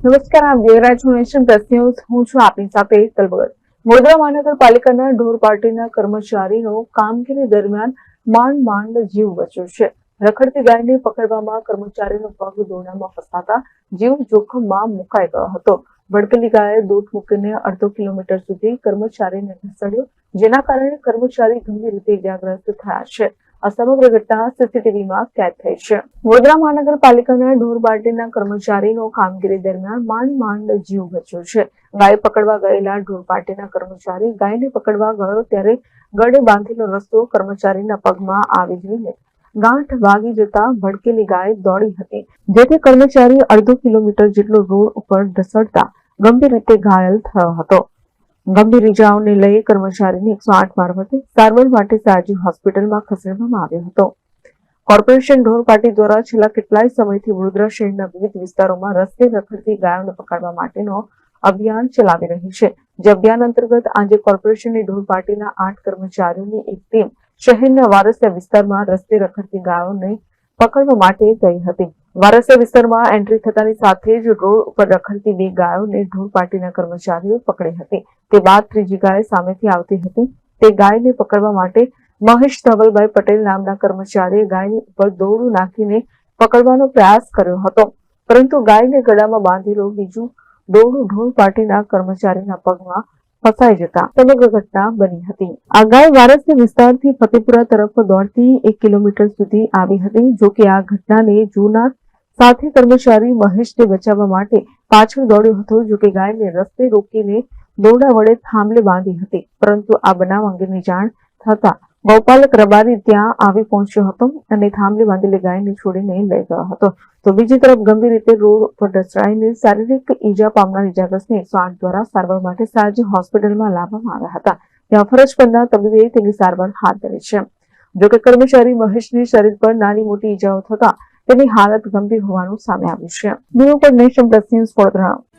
નમસ્કાર, આપ Devraj nation plus news. હું છું આપની સાથે તલબગર વડોદરા મહાનગરપાલિકાના ઢોર પાર્ટીના કર્મચારીનો કામગીરી દરમિયાન માંડ માંડ જીવ બચ્યો છે. રખડતી ગાયને પકડવામાં કર્મચારીનો પગ દોરડામાં ફસાતા જીવ જોખમમાં મુકાઈ ગયો હતો. ભડકેલી ગાયે દૂધ મૂકીને અડધો કિલોમીટર સુધી કર્મચારીને ઘસડ્યો જેના કારણે કર્મચારી ગંભીર રીતે ઇજાગ્રસ્ત થયા છે. આ સમગ્ર ઘટના સીસીટીવીમાં કેદ થઈ છે. વડોદરા મહાનગરપાલિકાના ઢોર બાટીના કર્મચારીનો કામગીરી દરમિયાન માંડ માંડ જીવ બચ્યો છે. ગાય પકડવા ગયેલા ઢોર પાર્ટીના કર્મચારી ગાયને પકડવા ગયો ત્યારે ગળે બાંધેલો રસ્તો કર્મચારીના પગમાં આવી જઈને ગાંઠ વાગી જતા ભડકેલી ગાય દોડી હતી. જેથી કર્મચારી અડધો કિલોમીટર જેટલો રોડ ઉપર ઢસડતા ગંભીર રીતે ઘાયલ થયો હતો. ગંભીર ઇજાઓને લઈ કર્મચારીને એકસો આઠ મારફતે સારવાર માટે સાજી હોસ્પિટલમાં ખસેડવામાં આવ્યો હતો. કોર્પોરેશન ઢોર પાર્ટી દ્વારા છેલ્લા કેટલાય સમયથી વડોદરા શહેરના વિવિધ વિસ્તારોમાં રસ્તે રખડતી ગાયોને પકડવા માટેનો અભિયાન ચલાવી રહી છે. જે અભિયાન અંતર્ગત આજે કોર્પોરેશનની ઢોર પાર્ટીના આઠ કર્મચારીઓની એક ટીમ શહેરના વારસિયા વિસ્તારમાં રસ્તે રખડતી ગાયોને પકડવા માટે ગઈ હતી. વારસિયા વિસ્તારમાં એન્ટ્રી થતાની સાથે જ રોડ ઉપર રખડતી બે ગાયોને ઢોર પાર્ટીના કર્મચારીઓ પકડી હતી. તે બાદ ત્રીજી ગાય સામેથી આવતી હતી. તે ગાયને પકડવા માટે મહેશ ધવલભાઈ પટેલ નામના કર્મચારીએ ગાયની ઉપર દોરડું નાખીને પકડવાનો પ્રયાસ કર્યો હતો. પરંતુ ગાયને ગળામાં બાંધેલો બીજું દોરડું ઢોર પાર્ટીના કર્મચારીના પગમાં ફસાઈ જતા સમગ્ર ઘટના બની હતી. આ ગાય વારસની વિસ્તારથી ફતેપુરા તરફ દોડતી એક કિલોમીટર સુધી આવી હતી, જો કે આ ઘટનાને જૂના સાથે કર્મચારી મહેશને બચાવવા માટે પાછળ દોડ્યો હતો, જો કે ગાયને રસ્તે રોકીને દોરડા વડે થાંભલે બાંધી હતી. પરંતુ આ બનાવ અંગેની જાણ થતા ગૌપાલક રબારી ત્યાં આવી પહોંચ્યો હતો અને થાંભલી બાંધેલી ગાયને છોડીને લઈ ગયો હતો. તો બીજી તરફ ગંભીર રીતે રોડ પર ઢસડાઈને શારીરિક ઈજા પામનાર ઈજાગ્રસ્તને એકસો આઠ દ્વારા સારવાર માટે સાજી હોસ્પિટલમાં લાવવામાં આવ્યા હતા. ત્યાં ફરજ પરના તબીબે તેની સારવાર હાથ ધરી છે. જોકે કર્મચારી મહેશની શરીર પર નાની મોટી ઈજાઓ થતા તેની હાલત ગંભીર હોવાનું સામે આવ્યું છે. ન્યૂ પર નેશન પ્લસ ન્યૂઝ વડોદરા